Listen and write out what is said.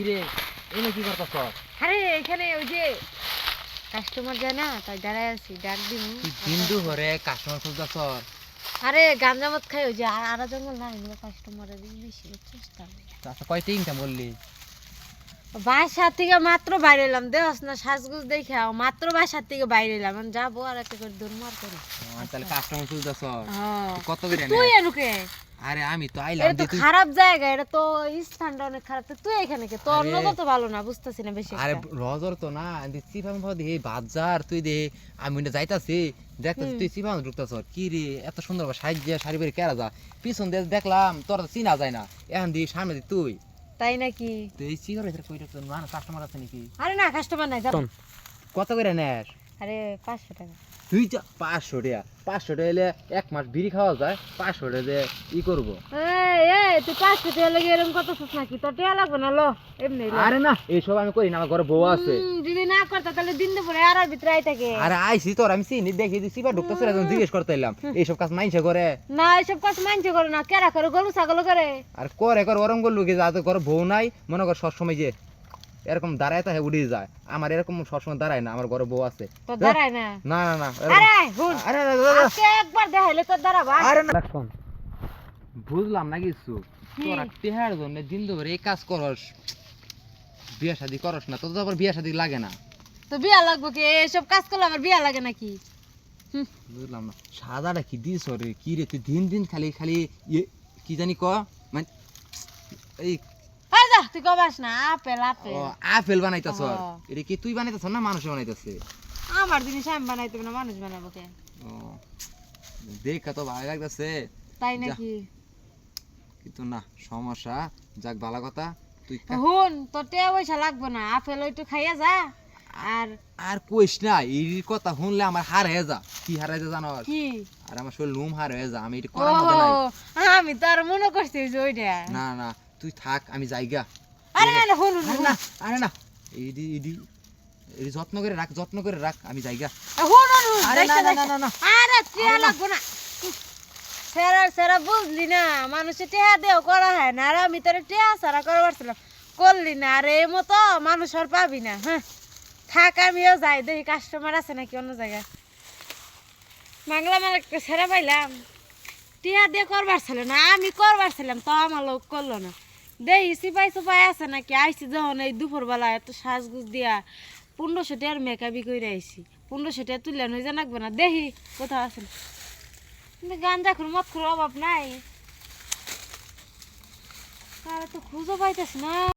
কিরে এনে কি করতাছ? আরে এখানে ওই যে কাস্টমার যায় না তাই দাঁড়ায় আছি ডাক দিন বিন্দু ঘরে কাস্টমার খুঁজতাছ? আরে গাঞ্জামত খাই ওই যে আর আরা জঙ্গল না এগুলো কাস্টমারের বেশি আচ্ছা কয়টা ইনকাম বললি? বাসা থেকে মাত্র বাইরে এলাম দেওয়াস না সাজগুজ দেখে মাত্র বাসার থেকে বাইরে এলাম যাব আর একটা করে দৌড় মার করে তাহলে কাস্টমার খুঁজতাছ? হ্যাঁ। কত করে তুই এনুকে আরে আমি তো আইলাম এটা তো খারাপ জায়গা এটা তো স্থানটা অনেক খারাপ। তো তুই এখানে কে? তোর নজর তো ভালো না বুঝতেছি না বেশি আরে। রজর তো না ভাবে হে বাজার তুই দে আমি ওটা যাইতাছি। দেখতাছি তুই চিপাম ঢুকতাছ কি রে এত সুন্দর সাহায্য শাড়ি বেরি কেরা যা পিছন দিয়ে দেখলাম তোর তো চিনা যায় না। এখন দিয়ে সামনে দি তুই। তাই নাকি? তো এই চিগর ভিতরে কই ঢুকতো না কাস্টমার আছে নাকি? আরে না কাস্টমার নাই যা। কত করে নেস? আরে পাঁচশো টাকা। তুই যা পাঁচশো টাকা। পাঁচশো টাকা এলে এক মাস বিড়ি খাওয়া যায় পাঁচশো টাকা দিয়ে ই করব। তুই পাঁচশো টাকা লেগে এরকম কত সুস নাকি? তোর টাকা লাগবে না লো এমনি আরে না এইসব আমি করি না আমার ঘরে বউ আছে। যদি না করতে তাহলে দিন দুপুরে আর ভিতরে আই থাকে আরে আইসি তোর আমি চিনি দেখি তুই চিপা ঢুকতেছে এখন জিজ্ঞেস করতে এলাম এইসব কাজ মাইনছে করে না এইসব কাজ মানছে করে না কেরা করে গরু ছাগল করে আর করে করে ওরম করলু কি যাতে ঘরে বউ নাই মনে কর সবসময় যে এরকম দাঁড়ায় তাহে উড়ে যায়। আমার এরকম সবসময় দাঁড়ায় না আমার ঘরে বউ আছে। দাঁড়ায় না? না না না আরে হুন। আরে আরে, আরে, আরে, আজকে একবার দেখাইলে তোর দাঁড়াবা আরে না। শোন, বুঝলাম না কিছু। কি? তোরা টেহার জন্য দিন দুপুরে এই কাজ করস বিয়া শাদি করস না তোর তো আবার বিয়া শাদি লাগে না। তো বিয়া লাগবে কি? এসব কাজ করলে আমার বিয়া লাগে নাকি? বুঝলাম না। সাদাটা কি দিস রে কি রে তুই দিন দিন খালি খালি ইয়ে কি জানি ক? মানে এই তুই কবাস না আপেল আপেল। ও, আপেল বানাইতাছ। এটা কি তুই বানাইতাছ না মানুষ বানাইতাছে? আমার জিনিস আমি বানাইতে না মানুষ বানাবো কে? ও দেখা তো ভালো লাগতেছে। তাই নাকি? কিন্তু না সমস্যা। যাক ভালো কথা। তুই হুন তোর টেয়া পয়সা লাগবে না আপেল ওইটু খাইয়া যা। আর আর কইস না এই কথা শুনলে আমার হার হয়ে যা। কি হার হয়ে যা জানো কি? আর আমার শরীর লুম হার হয়ে যা আমি এটা করার মতো নাই। আমি তো আর মনে করছি ওইটা। না না তুই থাক আমি যাইগা। আরে না হুন না আরে না। যত্ন করে রাখ যত্ন করে রাখ আমি যাইগা। হুন হুন হুন আরে না না না। না আরে টেয়া লাগবে না। সেরা সেরা বুঝলি না মানুষের টেয়া দেও করা হয় না। আর আমি তোর টেয়া সারা করে পারছিলাম করলি না আর এই মতো মানুষ আর পাবি না হ্যাঁ? থাক আমিও যাই দেখি কাস্টমার আছে নাকি অন্য জায়গায়। মাংলা মানে সেরা পাইলাম। টিয়া দিয়ে করবার ছিল না আমি করবার ছিলাম তো আমার লোক করল না। দেখি সিপাই সুপাই আছে নাকি? আইসি যখন এই দুপুরবেলা এত সাজগুজ দিয়া পনেরোশো আর মেকআপই করে আইসি পনেরোশো টিয়া তুললে নই জানাকবে না। দেখি কোথাও আছে। কিন্তু গাঞ্জা খুর মত খুর অভাব নাই। তাহলে তো খুঁজো পাইতেছি না।